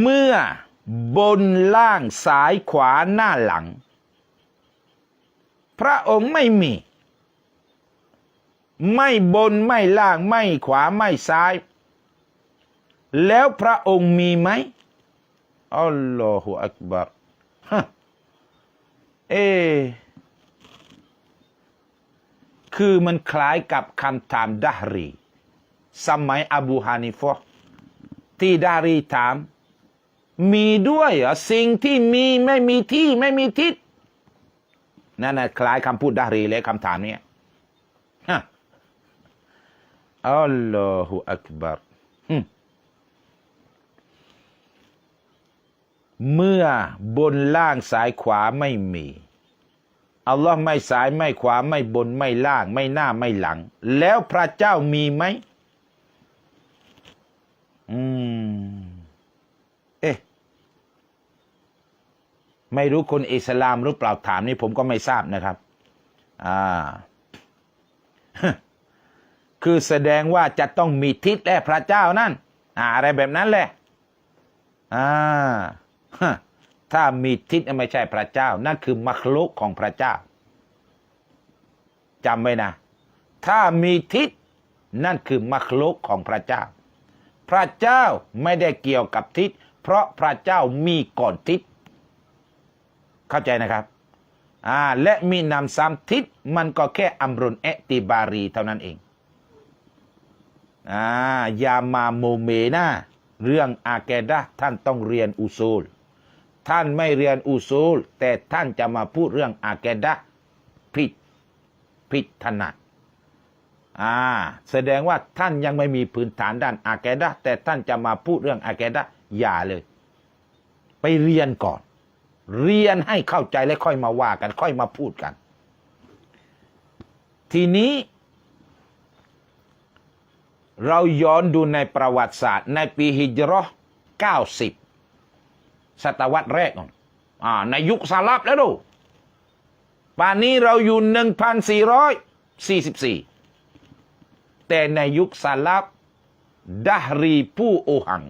เมื่อบนล่างสายขวาหน้าหลัง พระองค์ไม่มี ไม่บนไม่ล่างไม่ขวาไม่ซ้าย แล้วพระองค์มีไหมอัลลอฮฺอักบัรฮะเอ คือมันคล้ายกับคำถามดาฮรี สมัยอบูฮานิฟะที่ดารีถาม มีด้วยเหรอสิ่งที่มีไม่มีที่ไม่มีทิศนั่นนะคล้ายคำพูดดารีเลยคำถามเนี้ยฮะอัลลอฮฺอักบัรเมื่อบนล่างสายขวาไม่มี อัลลอฮ์ไม่สายไม่ขวาไม่บนไม่ล่าง ไม่หน้าไม่หลัง แล้วพระเจ้ามีไหมอืม เอ๊ะ ไม่รู้คนอิสลามหรือเปล่าถามนี่ผมก็ไม่ทราบนะครับ อ่า คือแสดงว่าจะต้องมีทิศและพระเจ้านั่น อ่า อะไรแบบนั้นแหละ อ่า ถ้ามีทิศไม่ใช่พระเจ้า นั่นคือมัคลุกของพระเจ้าจำไว้นะ ถ้ามีทิศนั่นคือมัคลุกของพระเจ้า พระเจ้าไม่ได้เกี่ยวกับทิศ เพราะพระเจ้ามีก่อนทิศ เข้าใจนะครับอ่าและมีนำซ้ำทิศมันก็แค่อัมรุนเอติบารีเท่านั้นเองอ่าอย่ามาโมเมนะเรื่องอาเกดะท่านต้องเรียนอุซูล ท่านไม่เรียนอุซูล แต่ท่านจะมาพูดเรื่องอาเกดะผิดผิดถนัดอ่าแสดงว่าท่านยังไม่มีพื้นฐานด้านอาเกดะแต่ท่านจะมาพูดเรื่องอาเกดะอย่าเลย ไปเรียนก่อน เรียนให้เข้าใจแล้วค่อยมาว่ากันค่อยมาพูดกัน ทีนี้ เราย้อนดูในประวัติศาสตร์ ในปีฮิจเราะห์90 ศตวรรษแรกอนอ่าในยุคซาลับแล้วดูป่านนี้เราอยู่ 1444 แต่ในยุคซาลับดารีผู้โอหัง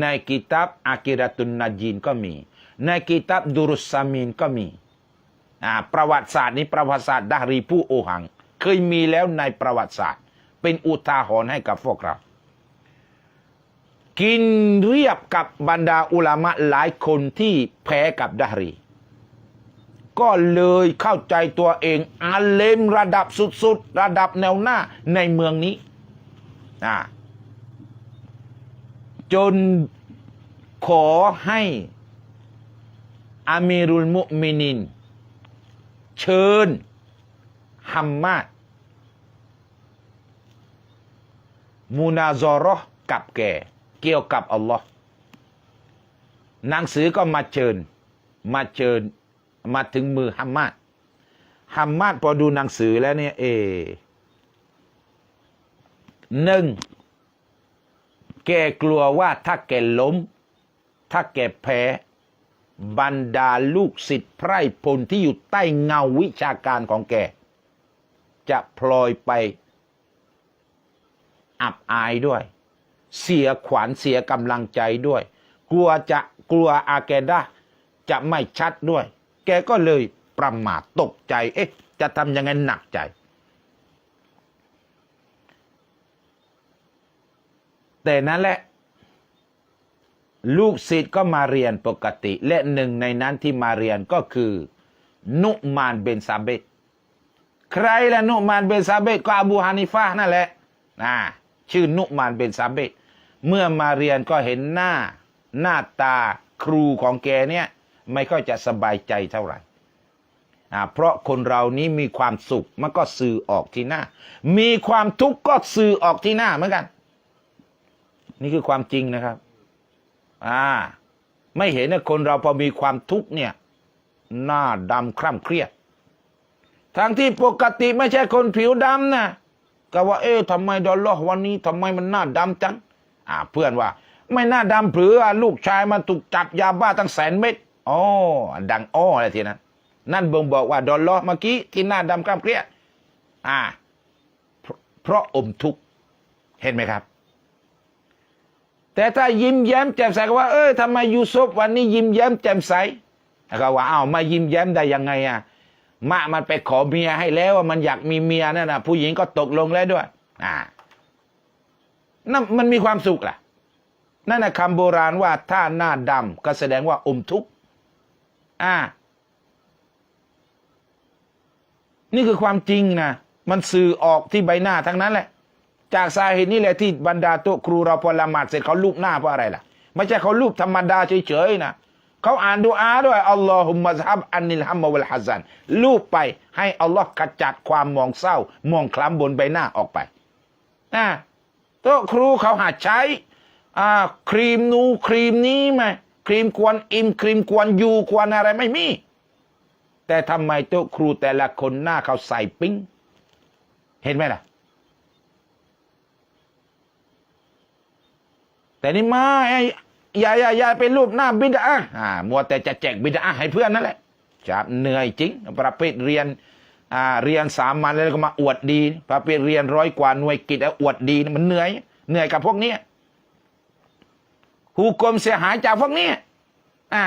ในกิตาบอากิรตุนนาจีนก็มี ในกิตาบดุรุสซามีนก็มีอ่าประวัติศาสตร์นี้ประวัติศาสตร์ดารีผู้โอหัง เคยมีแล้วในประวัติศาสตร์ เป็นอุทาหรณ์ให้กับพวกเรา กินเรียบกับบรรดาอุลามะหลายคนที่แพ้กับดารีก็เลยเข้าใจตัวเองอาเลมระดับสุดๆ ระดับแนวหน้าในเมืองนี้อ่า จนขอให้อามีรุลมุมินิน เชิญฮัมมาดมูนาซอรอห์กับแกเกี่ยวกับอัลลอฮ์หนังสือก็มาเชิญ มาเชิญมาถึงมือฮัมมาดฮัมมาดพอดูหนังสือแล้วเนี่ยเอหนึ่ง แกกลัวว่าถ้าแกล้ม ถ้าแกแพ้ บรรดาลูกศิษย์ไพร่พลที่อยู่ใต้เงาวิชาการของแก จะพลอยไป อับอายด้วย เสียขวัญเสียกำลังใจด้วย กลัวจะกลัวอาแกดะห์จะไม่ชัดด้วย แกก็เลยประมาทตกใจ เอ๊ะ จะทำยังไงหนักใจ แต่นั่นแหละ ลูกศิษย์ก็มาเรียนปกติ และหนึ่งในนั้นที่มาเรียนก็คือ นุมานเบนซาเบตใครละนุมานเบนซาเบตก็อบูฮานิฟะนั่นแหละอ่าชื่อนุมานเบนซาเบตเมื่อมาเรียนก็เห็นหน้าหน้าตาครูของแกเนี่ยไม่ค่อยจะสบายใจเท่าไหร่อ่าเพราะคนเรานี้มีความสุขมันก็สื่อออกที่หน้า มีความทุกข์ก็สื่อออกที่หน้าเหมือนกัน นี่คือความจริงนะครับ อ่า ไม่เห็นนะคนเราพอมีความทุกข์เนี่ย หน้าดำคร่ำเครียดทั้งที่ปกติไม่ใช่คนผิวดำนะก็ว่า เอ๊ะทำไมดอลล์วันนี้ทำไมมันหน้าดำจังอ่า เพื่อนว่า ไม่หน้าดำเผือลูกชายมาถูกจับยาบ้าตั้งแสนเม็ดอ๋อดังอ้ออะไรทีนั้นนั่นบ่งบอกว่าดอลล์เมื่อกี้ที่หน้าดำคร่ำเครียด อ่า เพราะเพราะอมทุกข์เห็นไหมครับ แต่ถ้ายิ้มแย้มแจ่มใสก็ว่าเอ้ยทำไมยูซุฟวันนี้ยิ้มแย้มแจ่มใสก็ว่าอ้าวมายิ้มแย้มได้ยังไงอะมะมันไปขอเมียให้แล้วว่ามันอยากมีเมียนั่นนะผู้หญิงก็ตกลงแล้วด้วย อ่านั่นมันมีความสุขล่ะ นั่นนะคำโบราณว่าถ้าหน้าดำก็แสดงว่าอมทุกข์อ่า นี่คือความจริงนะมันสื่อออกที่ใบหน้าทั้งนั้นแหละ จากสาเหตุนี้แหละที่บรรดาโต๊ะครูเราพอละหมาดเสร็จเขาลูบหน้าเพราะอะไรล่ะ ไม่ใช่เขาลูบธรรมดาเฉยๆนะเขาอ่านดูอาด้วยอัลลอฮุมะซับอันนิลฮัมมะวัลฮัซันลูบไปให้อัลลอฮ์ขจัดความมองเศร้ามองคล้ำบนใบหน้าออกไปนะโต๊ะครูเขาหาใช้อ่าครีมนูครีมนี้ไหมครีมกวนอิมครีมกวนยูกวนอะไรไม่มี แต่ทำไมโต๊ะครูแต่ละคนหน้าเขาใส่ปิ้ง เห็นไหมล่ะ แต่นี่มาไอ้อย่าอย่าย่าไปรูปหน้าบิดาอ่ามัวแต่จะแจกบิดาให้เพื่อนนั่นแหละจะเหนื่อยจริง ประเภทเรียนอ่าเรียนสามัญแล้วก็มาอวดดี ประเภทเรียนร้อยกว่าหน่วยกิจแล้วอวดดีนี่มันเหนื่อย เหนื่อยกับพวกนี้หูกลมเสียหายจากพวกนี้อ่า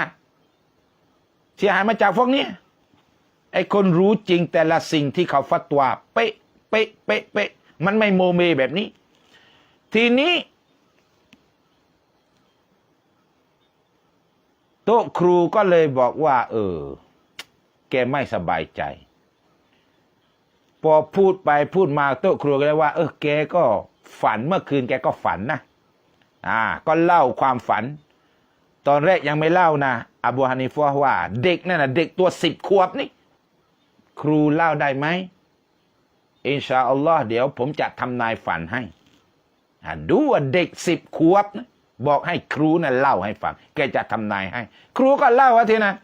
เสียหายมาจากพวกนี้ไอ้คนรู้จริงแต่ละสิ่งที่เขาฟัดตัวเป๊ะเป๊ะเป๊ะเป๊ะมันไม่โมเมแบบนี้ ทีนี้ โต๊ะครูก็เลยบอกว่า เออ แกไม่สบายใจ พอพูดไปพูดมาโต๊ะครูก็เลยว่า เออแกก็ฝันเมื่อคืนแกก็ฝันนะอ่า ก็เล่าความฝัน ตอนแรกยังไม่เล่านะอบูฮานิฟะว่า เด็กนั่นนะเด็กตัวสิบขวบนี่ ครูเล่าได้ไหมอินชาอัลลอฮ์เดี๋ยวผมจะทำนายฝันให้อ่าดูว่าเด็กสิบขวบนะ บอกให้ครูนะ่ะเล่าให้ฟัง แกจะทำนายให้ ครูก็เล่าว่าทีนะ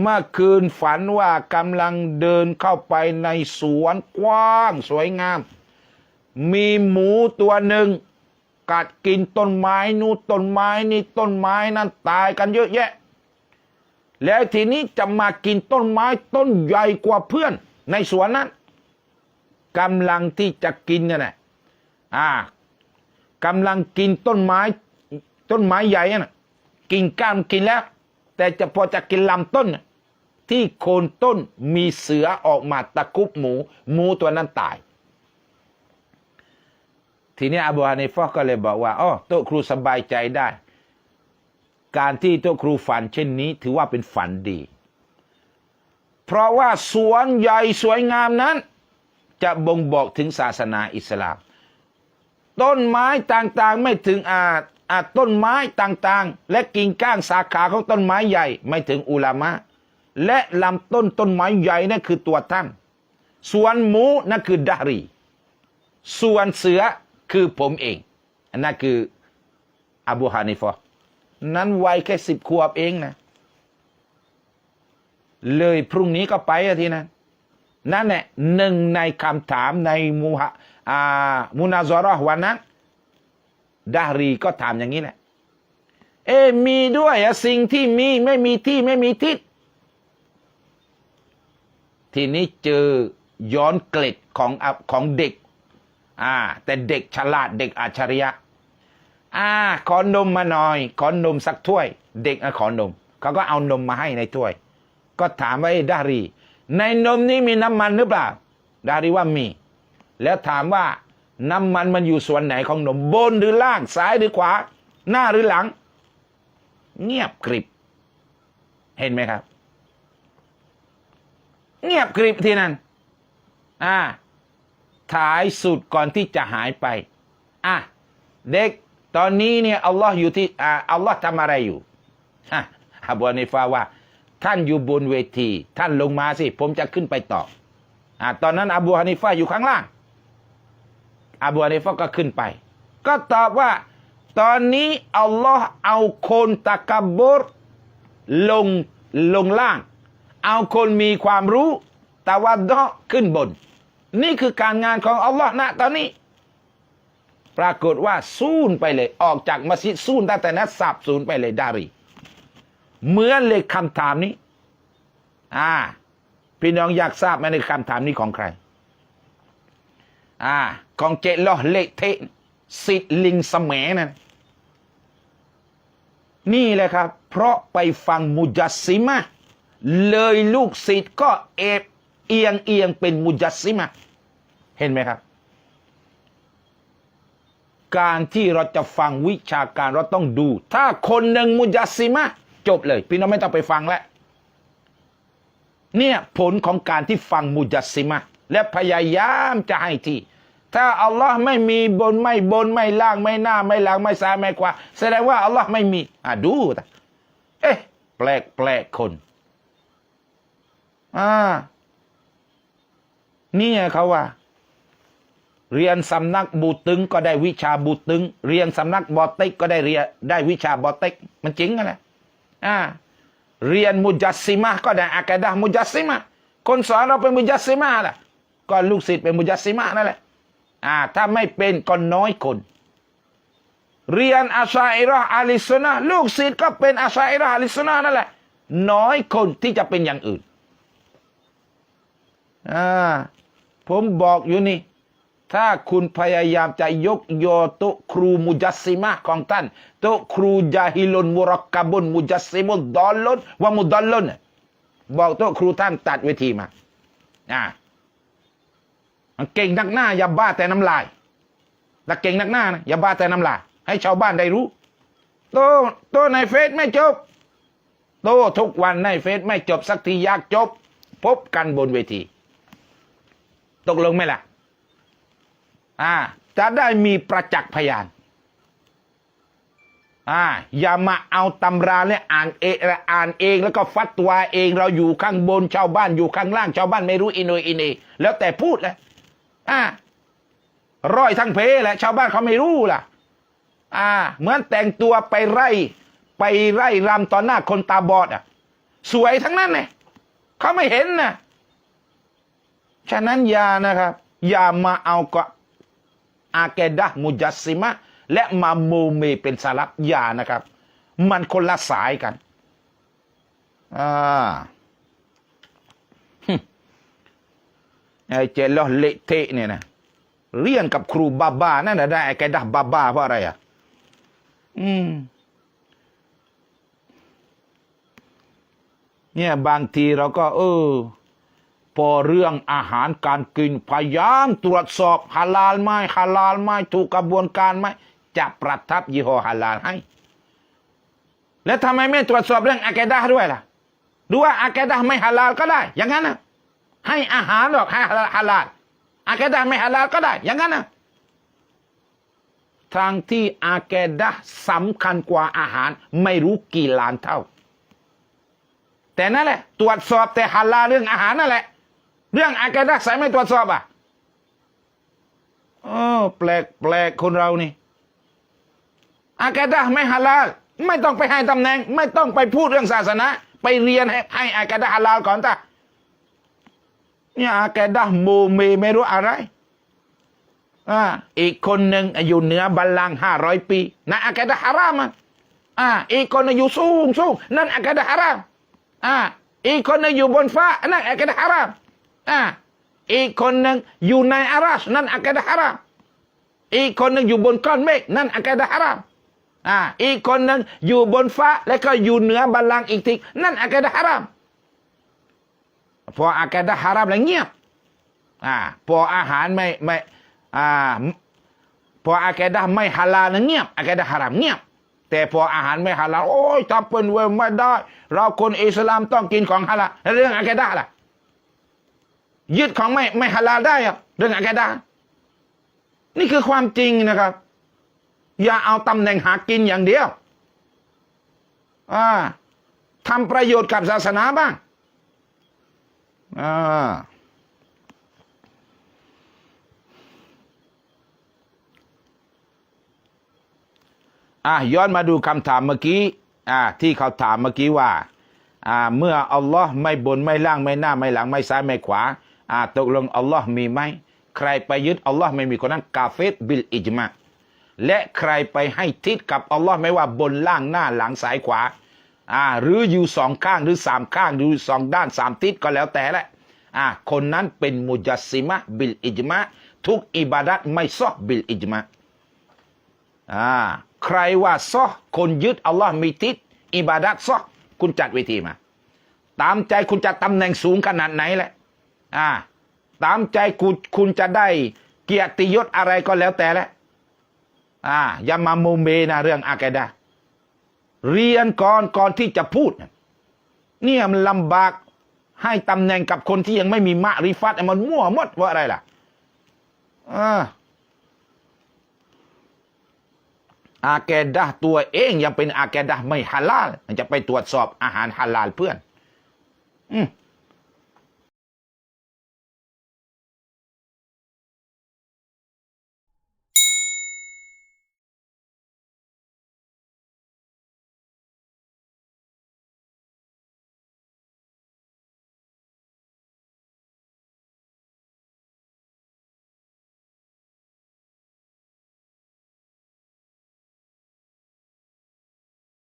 เมื่อคืนฝันว่ากำลังเดินเข้าไปในสวนกว้างสวยงาม มีหมูตัวหนึ่งกัดกินต้นไม้นู่นต้นไม้นี่ต้นไม้นั่นตายกันเยอะแยะ แล้วทีนี้จะมากินต้นไม้ต้นใหญ่กว่าเพื่อน ในสวนนั้นกำลังที่จะกินเนี่ยนะอ่ากำลังกินต้นไม้ ต้นไม้ใหญ่น่ะกินก้านกินแล้ว แต่จะพอจะกินลำต้น ที่โคนต้นมีเสือออกมาตะคุบหมู หมูตัวนั้นตาย ทีนี้อบูฮานิฟะก็เลยบอกว่าอ๋อโต๊ะครูสบายใจได้ การที่โต๊ะครูฝันเช่นนี้ ถือว่าเป็นฝันดี เพราะว่าสวนใหญ่สวยงามนั้น จะบ่งบอกถึงศาสนาอิสลาม ต้นไม้ต่างๆไม่ถึงอาอา ต้นไม้ต่างๆ และกิ่งก้านสาขาของต้นไม้ใหญ่ ไม่ถึงอุลามะ และลำต้นต้นไม้ใหญ่นั่นคือตัวท่านส่วนหมูนั่นคือดารี ส่วนเสือคือผมเอง อันนั่นคืออบูฮานิฟะห์นั้นวัยแค่สิบขวบเองนะ เลยพรุ่งนี้ก็ไปทีนั้นนั่นแหละหนึ่งในคำถามในมูฮะมุนาซอราะห์วันนั้น ดารีก็ถามอย่างนี้แหละ เอะมีด้วยสิ่งที่มีไม่มีที่ไม่มีทิศทีนี้เจอย้อนเกล็ดของของเด็ก อ่า แต่เด็กฉลาดเด็กอัจฉริยะ อ่า ขอนมมาหน่อย ขอนมสักถ้วย เด็กอขอนม เขาก็เอานมมาให้ในถ้วย ก็ถามว่าดารี ในนมนี้มีน้ำมันหรือเปล่า ดารีว่ามี แล้วถามว่า น้ำมันมันอยู่ส่วนไหนของนมบนหรือล่างซ้ายหรือขวา หน้าหรือหลัง เงียบกริบ เห็นไหมครับ เงียบกริบที่นั้นอ่าท้ายสุดก่อนที่จะหายไปอะเด็กตอนนี้เนี่ยอัลลอฮ์อยู่ที่อ่าอัลลอฮ์ทำอะไรอยู่ฮะอับวานิฟาว่า ท่านอยู่บนเวที ท่านลงมาสิ ผมจะขึ้นไปต่ออ่าตอนนั้นอบูฮานิฟาอยู่ข้างล่าง อบูฮานิฟก็ขึ้นไป ก็ตอบว่า ตอนนี้อัลลอฮ์เอาคนตะกบบุรลงลงล่าง เอาคนมีความรู้ตะวันดอขึ้นบน นี่คือการงานของอัลลอฮ์ณตอนนี้ ปรากฏว่าสูญไปเลย ออกจากมัสยิดสูญตั้งแต่นั้นสับสูญไปเลยดารีเหมือนเลยคำถามนี้ อ่า พี่น้องอยากทราบไหมในคำถามนี้ของใคร อ่า ของเจลอเละเทะสิทธิ์ลิงสมนั่นนี่แหละครับ เพราะไปฟังมุจัสซิมะเลยลูกศิษย์ก็เอบเอียงเอียงเป็นมุจัสซิมะเห็นไหมครับ การที่เราจะฟังวิชาการเราต้องดู ถ้าคนหนึ่งมุจัสซิมะจบเลย พี่น้องไม่ต้องไปฟังแล้วเนี่ยผลของการที่ฟังมุจัสซิมะและพยายามจะให้ที่ ถ้าอัลลอฮ์ไม่มีบนไม่บนไม่ล่างไม่หน้าไม่หลังไม่ซ้ายไม่ขวาแสดงว่าอัลลอฮ์ไม่มี อะดูแต่เอ๊ะแปลกแปลกคนอ่านี่ไงเขาว่า เรียนสำนักบูตึงก็ได้วิชาบูตึง เรียนสำนักบอติกก็ได้เรียนได้วิชาบอติกมันจริงกันแหละอ่าเรียนมุจัสซิมะก็ได้อากาดะมุจัสซิมะคนสอนเราเป็นมุจัสซิมะล่ะก็ลูกศิษย์เป็นมุจัสซิมะนั่นแหละ อ่าถ้าไม่เป็นก็น้อยคน เรียนอาชาอิราะห์อาลิสุนะลูกศิษย์ก็เป็นอาชาอิราะห์อาลิสุนะนั่นแหละ น้อยคนที่จะเป็นอย่างอื่นอ่าผมบอกอยู่นี่ ถ้าคุณพยายามจะยกยอโตะครูมุจัสซิมะของท่านโตะครูจาฮิลุนมุรักกะบุนมุจัสซิมุดดอลลุนวะมุดอลลุนนะบอกโตะครูท่านตัดเวทีมาอ่า เก่งนักหน้าอย่าบ้าแต่น้ำลายแต่เก่งนักหน้านะอย่าบ้าแต่น้ำลาย ให้ชาวบ้านได้รู้ โตโตในเฟซไม่จบ โตทุกวันในเฟซไม่จบสักทีอยากจบ พบกันบนเวที ตกลงไหมล่ะ อ่า จะได้มีประจักษ์พยาน อ่า อย่ามาเอาตำราเนี่ยอ่านเองอ่านเองแล้วก็ฟัดตัวเองเราอยู่ข้างบนชาวบ้านอยู่ข้างล่าง ชาวบ้านไม่รู้อินโนอินเนแล้วแต่พูดแหละ อ่าร้อยทั้งเพแหละชาวบ้านเขาไม่รู้ล่ะ อ่า เหมือนแต่งตัวไปไร่ไปไร่รำต่อหน้าคนตาบอดอะ สวยทั้งนั้นเลยเขาไม่เห็นนะฉะนั้นอย่านะครับ อย่ามาเอาก็อาเกดะมุจัสซิมะและมาโมเมเป็นสลับอยานะครับ มันคนละสายกัน อ่า ไอ้เจลอเละเทะเนี่ยนะเรียนกับครูบาบานั่นนะได้อาเกดะห์บาบาเพราะอะไรอะ อืม เนี่ยบางทีเราก็ เออ พอเรื่องอาหารการกินพยายามตรวจสอบฮาลาลไหมฮาลาลไหมถูกกระบวนการไหมจะประทับยี่ห้อฮาลาลให้ แล้วทำไมไม่ตรวจสอบเรื่องอาเกดะห์ด้วยล่ะดูว่าอาเกดะห์ไม่ฮาลาลก็ได้ อย่างนั้นนะ ให้อาหารหรอกให้ฮาลาลอาเกดะไม่ฮาลาลก็ได้ อย่างนั้นนะทางที่อาเกดะสำคัญกว่าอาหาร ไม่รู้กี่ล้านเท่า แต่นั่นแหละ ตรวจสอบแต่ฮาลาลเรื่องอาหารนั่นแหละ เรื่องอาการรักษาไม่ตรวจสอบอะโอ้แปลกแปลกคนเรานี่อากดะไม่ฮาลาลไม่ต้องไปให้ตำแหน่ง ไม่ต้องไปพูดเรื่องศาสนา ไปเรียนให้ให้อากดะฮาลาลก่อนตา เนี่ยอาการดะห์โมเมไม่รู้อะไรอ่าอีกคนหนึ่งอยู่เหนือบัลลังห้าร้อยปีนั่นอาการดะฮารามอะอ่าอีกคนหนึ่งอยู่สูงสูงนั่นอาการดะฮารามอ่าอีกคนนึงอยู่บนฟ้านั่นอาการดะฮารามอ่าอีกคนหนึ่งอยู่ในอาราชนั่นอากาดะฮารามอีกคนหนึ่งอยู่บนก้อนเมฆนั่นอากาดะฮารามอ่าอีกคนหนึ่งอยู่บนฟ้า แล้วก็อยู่เหนือบัลลังก์อีกทีนั่นอากาดะฮาราม พออากาดะฮารามแล้วเงียบอ่าพออาหารไม่ไม่อ่าพออากาดะไม่ฮาลาลเงียบอากาดะฮารามเงียบ แต่พออาหารไม่ฮาลาลโอ้ยทำเป็นเวรไม่ได้ เราคนอิสลามต้องกินของฮาลาลเรื่องอากาดะล่ะยึดของไม่ไม่ฮาลาลได้อะเรื่องอากาดานี่คือความจริงนะครับ อย่าเอาตำแหน่งหากินอย่างเดียวอ่าทำประโยชน์กับศาสนาบ้าง อ่าอะย้อนมาดูคำถามเมื่อกี้อ่าที่เขาถามเมื่อกี้ว่าอ่าเมื่ออัลลอฮ์ไม่บนไม่ล่างไม่หน้าไม่หลังไม่ซ้ายไม่ขวาอ่าตกลงอัลลอฮ์มีไหมใครไปยึดอัลลอฮ์ไม่มีคนนั้นกาเฟตบิลอิจมาและใครไปให้ทิศกับอัลลอฮ์ไม่ว่าบนล่างหน้าหลังซ้ายขวา อ่าหรืออยู่สองข้างหรือสามข้างหรือสองด้านสามทิศก็แล้วแต่แหละอ่าคนนั้นเป็นมุจัสซิมะบิลอิจมาทุกอิบาดัตไม่ซอบิลอิจมาอ่าใครว่าซอคนยึดอัลลอฮ์มีทิศอิบาดัตซอคุณจัดเวทีมา ตามใจคุณจะตำแหน่งสูงขนาดไหนแหละอ่าตามใจคุณคุณจะได้เกียรติยศอะไรก็แล้วแต่แหละอ่าอย่ามาโมเมนะเรื่องอากดะ เรียนก่อนก่อนที่จะพูดเนี่ยมันลำบากให้ตำแหน่งกับคนที่ยังไม่มีมะริฟัตมันมั่วหมดว่าอะไรล่ะอาแกดะตัวเองยังเป็นอาแกดะไม่ฮาลาลจะไปตรวจสอบอาหารฮาลาลเพื่อน อืม